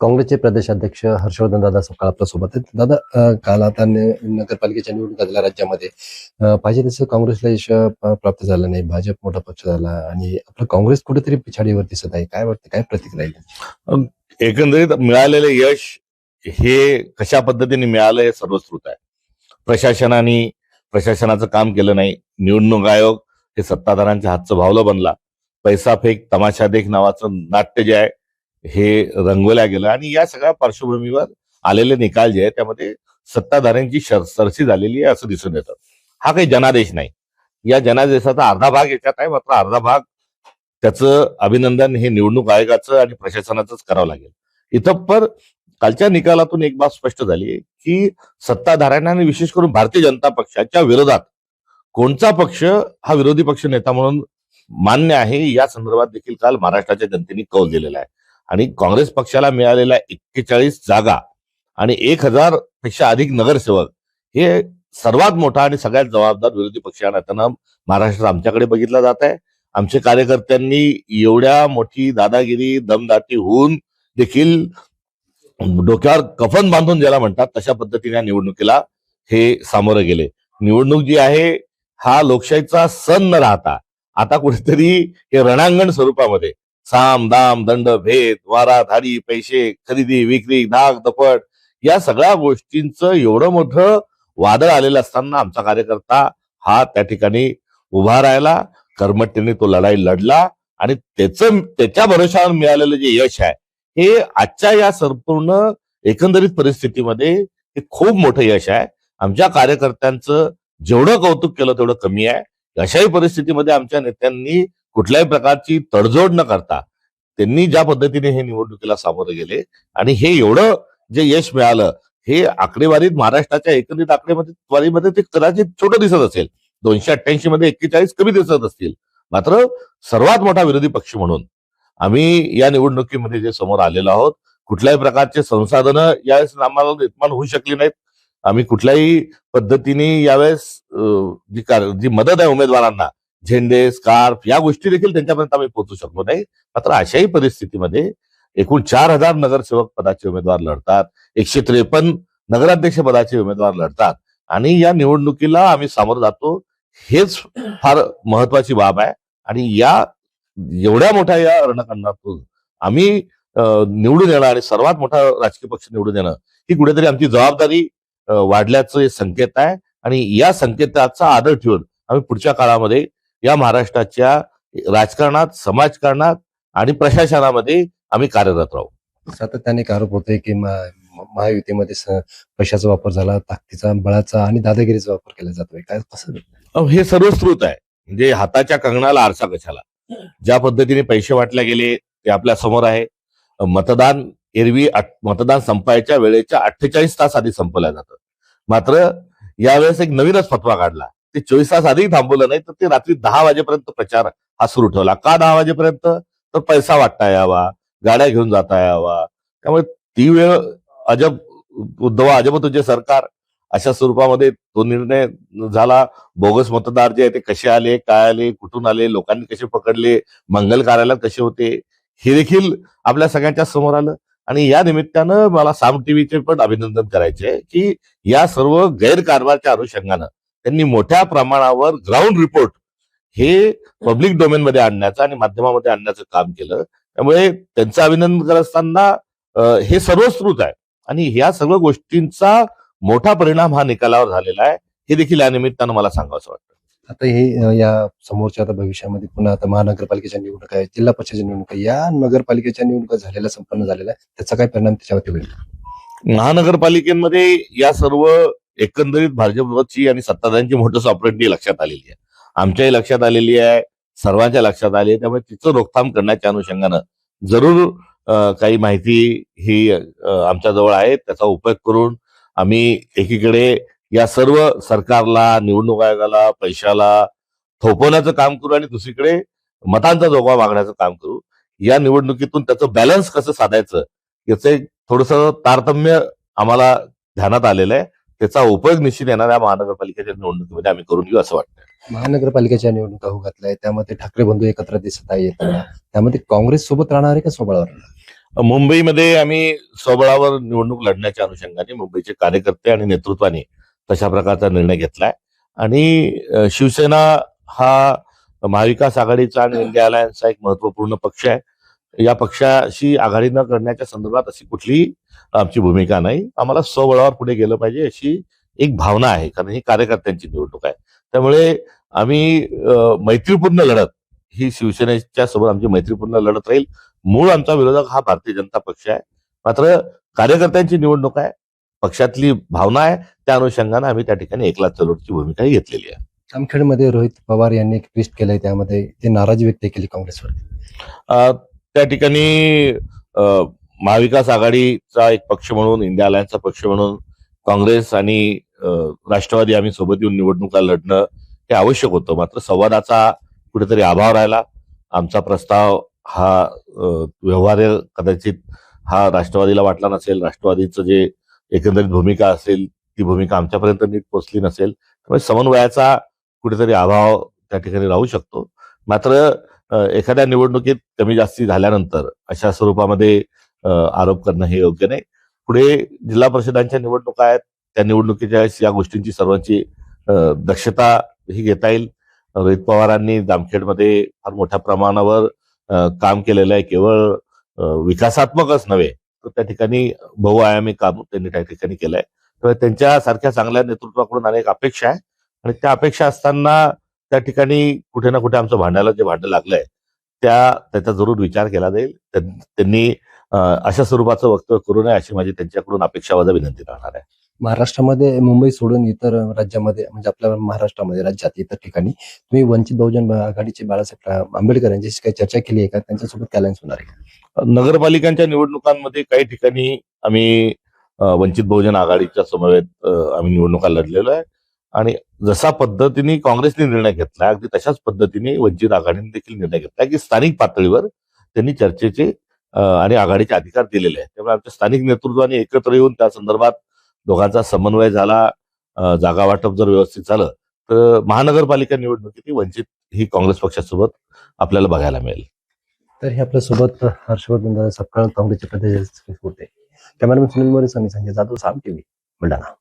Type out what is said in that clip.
काँग्रेसचे प्रदेशाध्यक्ष हर्षवर्धन दादा सकाळ आपल्यासोबत आहेत. दादा काल आता नगरपालिकेच्या निवडणुका झाल्या राज्यामध्ये. पाहिजे तसं काँग्रेसला यश प्राप्त झालं नाही. भाजप मोठा पक्ष झाला आणि आपलं काँग्रेस कुठेतरी पिछाडीवर दिसत आहे. काय वाटतं? काय प्रतिक्रिया आहे? एकंदरीत मिळालेले यश हे कशा पद्धतीने मिळालं हे सर्वश्रुत आहे. प्रशासनाने प्रशासनाचं काम केलं नाही. निवडणूक आयोग हे सत्ताधारांच्या हातचं भावलं बनला. पैसा फेक तमाशा देख नावाचं नाट्य जे आहे हे रंगवल्या गेलं आणि या सगळ्या पार्श्वभूमीवर आलेले निकाल जे आहे त्यामध्ये सत्ताधाऱ्यांची सरसी झालेली आहे असं दिसून येतं. हा काही जनादेश नाही. या जनादेशाचा अर्धा भाग याच्यात आहे मात्र अर्धा भाग त्याचं अभिनंदन हे निवडणूक आयोगाचं आणि प्रशासनाचंच करावं लागेल. इथं पर कालच्या निकालातून एक बाब स्पष्ट झाली की सत्ताधाऱ्यांना आणि विशेष करून भारतीय जनता पक्षाच्या विरोधात कोणता पक्ष हा विरोधी पक्ष नेता म्हणून मान्य आहे या संदर्भात देखील काल महाराष्ट्राच्या जनतेने कौल दिलेला आहे. आणि काँग्रेस पक्षाला मिळालेल्या एक्केचाळीस जागा आणि एक हजारपेक्षा अधिक नगरसेवक हे सर्वात मोठा आणि सगळ्यात जबाबदार विरोधी पक्ष या महाराष्ट्रात आमच्याकडे बघितला जात आहे. आमच्या कार्यकर्त्यांनी एवढ्या मोठी दादागिरी दमदाटी होऊन देखील डोक्यावर कफन बांधून ज्याला म्हणतात तशा पद्धतीने या निवडणुकीला हे सामोरं गेले. निवडणूक जी आहे हा लोकशाहीचा सण न राहता आता कुठेतरी हे रणांगण स्वरूपामध्ये साम दाम दंड भेद वारा धाडी पैसे खरेदी विक्री नाग दपट या सगळ्या गोष्टींचं एवढं मोठं वादळ आलेलं असताना आमचा कार्यकर्ता हा त्या ठिकाणी उभा राहिला. कर्मट्याने तो लढाई लढला आणि त्याचं त्याच्या भरोशावर मिळालेलं जे यश आहे हे आजच्या या संपूर्ण एकंदरीत परिस्थितीमध्ये हे खूप मोठं यश आहे. आमच्या कार्यकर्त्यांचं जेवढं कौतुक केलं तेवढं कमी आहे. अशाही परिस्थितीमध्ये आमच्या नेत्यांनी कुठल्याही प्रकारची तडजोड न करता त्यांनी ज्या पद्धतीने हे निवडणुकीला सामोरे गेले आणि हे एवढं जे यश मिळालं हे आकडेवारीत महाराष्ट्राच्या एकंदरीत आकडेमध्ये ते कदाचित छोटं दिसत असेल. दोनशे अठ्ठ्याऐंशी मध्ये एक्केचाळीस कमी दिसत असतील. मात्र सर्वात मोठा विरोधी पक्ष म्हणून आम्ही या निवडणुकीमध्ये जे समोर आलेलो आहोत कुठल्याही प्रकारचे संसाधनं यावेळेस आम्हाला निर्माण होऊ शकली नाहीत. आम्ही कुठल्याही पद्धतीने यावेळेस जी कार- जी मदत आहे उमेदवारांना झेंडे स्कार्फ या गोष्टी देखील त्यांच्यापर्यंत आम्ही पोहोचू शकलो नाही. मात्र अशाही परिस्थितीमध्ये एकूण चार हजार नगरसेवक पदाचे उमेदवार लढतात. एकशे त्रेपन्न नगराध्यक्ष पदाचे उमेदवार लढतात. आणि या निवडणुकीला आम्ही सामोरं जातो हेच फार महत्वाची बाब आहे. आणि या एवढ्या मोठ्या या रणकांडातून आम्ही निवडून येणं आणि सर्वात मोठा राजकीय पक्ष निवडून येणं ही कुठेतरी आमची जबाबदारी वाढल्याचं हे संकेत आहे. आणि या संकेताचा आदर ठेवून आम्ही पुढच्या काळामध्ये या महाराष्ट्राच्या राजकारणात समाजकारणात आणि प्रशासनामध्ये आम्ही कार्यरत राहू. सातत्याने आरोप होतोय की महायुतीमध्ये पैशाचा वापर झाला? ताकदीचा बळाचा आणि दादागिरीचा वापर केला जातोय. काय कसं हे सर्व स्रोत आहे. म्हणजे हाताच्या कंगणाला आरसा कशाला? ज्या पद्धतीने पैसे वाटले गेले ते आपल्यासमोर आहे. मतदान एरवी मतदान संपायच्या वेळेच्या अठ्ठेचाळीस तास आधी संपवलं जातं. मात्र यावेळेस एक नवीनच फतवा काढला. ते चोवीस तास आधी थांबवलं नाही तर ते रात्री दहा वाजेपर्यंत प्रचार हा सुरू ठेवला. का दहा वाजेपर्यंत? तर पैसा वाटता यावा गाड्या घेऊन जाता यावा. त्यामुळे ती वेळ अजब उद्धव अजब तुझे सरकार अशा स्वरूपामध्ये तो निर्णय झाला. बोगस मतदार जे आहे ते कसे आले काय आले कुठून आले लोकांनी कसे पकडले मंगल कार्यालयात कसे होते हे देखील आपल्या सगळ्यांच्या समोर आलं. आणि या निमित्तानं मला साम टीव्हीचे पण अभिनंदन करायचे की या सर्व गैरकारभारच्या अनुषंगानं त्यांनी मोठ्या प्रमाणावर ग्राउंड रिपोर्ट हे पब्लिक डोमेन मध्ये आणण्याचं आणि माध्यमामध्ये आणण्याचं काम केलं. त्यामुळे त्यांचं अभिनंदन करत असताना हे सर्वस्कृत आहे. आणि ह्या सर्व गोष्टींचा मोठा परिणाम हा निकालावर झालेला आहे. हे देखील या निमित्तानं मला सांगावं वाटतं. आता हे या समोरच्या आता भविष्यामध्ये पुन्हा आता महानगरपालिकेच्या निवडणुका आहे जिल्हा परिषदेच्या निवडणुका या नगरपालिकेच्या निवडणुका झालेल्या संपन्न झालेल्या आहे त्याचा काय परिणाम त्याच्यावरती होईल? महानगरपालिकेमध्ये या सर्व एकंदरीत भाजपची आणि सत्ताधाऱ्यांची मोठं सॉपरेटी लक्षात आलेली आहे. आमच्याही लक्षात आलेली आहे सर्वांच्या लक्षात आली आहे. त्यामुळे तिचं रोखथाम करण्याच्या अनुषंगानं जरूर काही माहिती ही आमच्याजवळ आहे. त्याचा उपयोग करून आम्ही एकीकडे या सर्व सरकारला निवडणूक आयोगाला पैशाला थोपवण्याचं काम करू आणि दुसरीकडे मतांचा जोगवा मागण्याचं काम करू. या निवडणुकीतून त्याचं बॅलन्स कसं साधायचं याचं एक थोडस तारतम्य आम्हाला ध्यानात आलेलं आहे. त्याचा उपयोग निश्चित येणाऱ्या महानगरपालिकेच्या निवडणुकीमध्ये आम्ही करून घेऊ असं वाटतं महानगरपालिकेच्या निवडणुका हो घातल्या त्यामध्ये ठाकरे बंधू एकत्र दिसत आहे त्यामध्ये काँग्रेस सोबत राहणार आहे का सोबळावर मुंबईमध्ये आम्ही स्वबळावर निवडणूक लढण्याच्या अनुषंगाने मुंबईचे कार्यकर्ते आणि नेतृत्वाने तशा प्रकारचा निर्णय घेतलाय. आणि शिवसेना हा महाविकास आघाडीचा आणि इंडिया अलायन्सचा एक महत्त्वपूर्ण पक्ष आहे. या पक्षाशी आघाडी न करण्याच्या संदर्भात अशी कुठलीही आमची भूमिका नाही. आम्हाला स्वबळावर पुढे गेलं पाहिजे अशी एक भावना आहे कारण ही कार्यकर्त्यांची निवडणूक आहे. त्यामुळे आम्ही मैत्रीपूर्ण लढत ही शिवसेनेच्या सोबत आमची मैत्रीपूर्ण लढत राहील. मूळ आमचा विरोधक हा भारतीय जनता पक्ष आहे. मात्र कार्यकर्त्यांची निवडणूक आहे पक्षातली भावना आहे त्या अनुषंगाने आम्ही त्या ठिकाणी एकला चलोटची भूमिका घेतलेली आहे. जामखेडमध्ये रोहित पवार यांनी एक ट्विस्ट केलंय त्यामध्ये ते नाराजी व्यक्त केली काँग्रेसवर अ, त्या ठिकाणी महाविकास आघाडीचा एक पक्ष म्हणून इंडिया अलायन्सचा पक्ष म्हणून काँग्रेस आणि राष्ट्रवादी आम्ही सोबत येऊन निवडणुका लढणं हे आवश्यक होतं. मात्र संवादाचा कुठेतरी अभाव राहिला. आमचा प्रस्ताव हा व्यवहार कदाचित हा राष्ट्रवादीला वाटला नसेल. राष्ट्रवादीचं जे एकंदरीत भूमिका असेल ती भूमिका आमच्यापर्यंत नीट पोचली नसेल. त्यामुळे समन्वयाचा कुठेतरी अभाव त्या ठिकाणी राहू शकतो. मात्र एखाद्या निवडणुकीत कमी जास्ती झाल्यानंतर अशा स्वरूपामध्ये आरोप करणं हे योग्य नाही. पुढे जिल्हा परिषदांच्या निवडणुका आहेत त्या निवडणुकीच्या या गोष्टींची सर्वांची दक्षता ही घेता येईल. रोहित पवारांनी जामखेडमध्ये फार मोठ्या प्रमाणावर काम केलेलं आहे. केवळ विकासात्मकच नव्हे तर त्या ठिकाणी बहुआयामी काम त्यांनी त्या ठिकाणी केलंय. तर त्यांच्या सारख्या चांगल्या नेतृत्वाकडून अनेक अपेक्षा आहे आणि त्या अपेक्षा असताना त्या ठिकाणी कुठे ना कुठे आमचं भांड्याला जे भांडं लागलंय त्या त्याचा जरूर विचार केला जाईल. त्यां- त्यांनी अशा स्वरूपाचं वक्तव्य करू नये अशी माझी त्यांच्याकडून अपेक्षावादा विनंती राहणार आहे. महाराष्ट्रामध्ये मुंबई सोडून इतर राज्यामध्ये म्हणजे आपल्या महाराष्ट्रामध्ये राज्यात इतर ठिकाणी तुम्ही वंचित बहुजन आघाडीचे बाळासाहेब आंबेडकर यांच्याशी काही चर्चा केली आहे का? त्यांच्यासोबत काय लाईन्स होणार आहे? नगरपालिकांच्या निवडणुकांमध्ये काही ठिकाणी आम्ही वंचित बहुजन आघाडीच्या समवेत आम्ही निवडणुका लढलेलो आहे. आणि जसा पद्धतीने काँग्रेसने निर्णय घेतला अगदी तशाच पद्धतीने वंचित आघाडीने देखील निर्णय घेतला की स्थानिक पातळीवर त्यांनी चर्चेचे आणि आघाडीचे अधिकार दिलेले आहेत. त्यामुळे आमच्या स्थानिक नेतृत्वाने एकत्र येऊन त्या संदर्भात दोघांचा समन्वय झाला जागा वाटप जर व्यवस्थित झालं तर महानगरपालिका निवडणुकीत वंचित ही काँग्रेस पक्षासोबत आपल्याला बघायला मिळेल. तर हे आपल्यासोबत हर्षवर्धन सपकाळ काँग्रेसचे प्रदेश होते. कॅमेरामॅन सुनील मोरे आणि संजय जाधव साम टीव्ही बुलढाणा.